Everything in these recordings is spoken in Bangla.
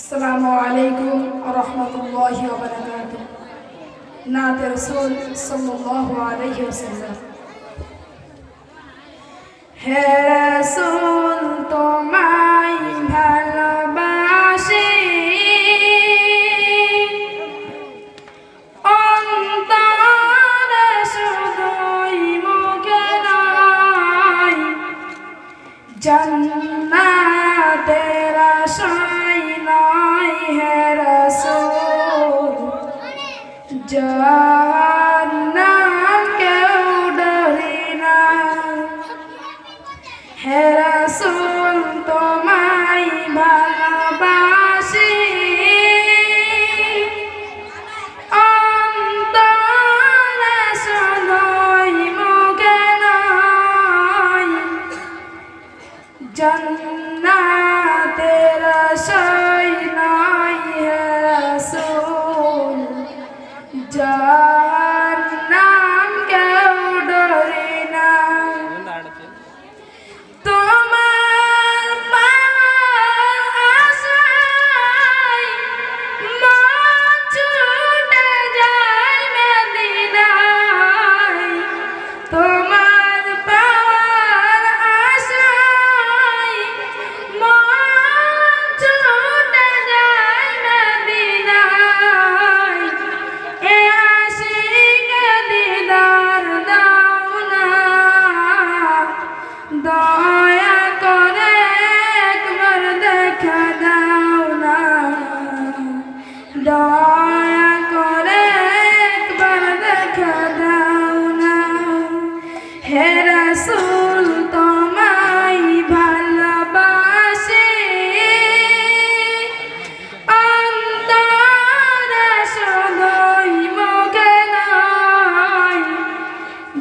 আসসালামু আলাইকুম রহমতুল্লাহ ওবরাকাত নাত রসুল সাল্লাল্লাহু আলাইহি ওয়াসাল্লাম। হে রাসূল, তোমায় ভালোবাসি। অন্তরে শুধুই মুখে নাই জান্নাতের আশায় নাই হে রসুল। জাহান্নাম কেউ ডরি না। হে রসুল তোমায় ভালোবাসি। অন্তরে শুধুই মুখে Tchau. হয়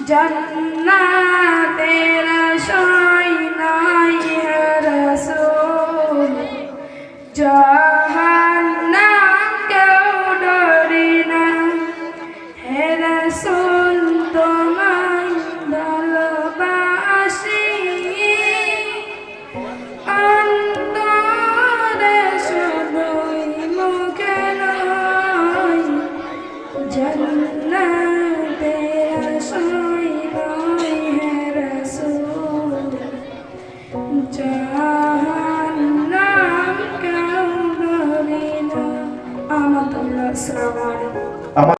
জন্নাতের সৈনাই হারা Assalamu alaikum.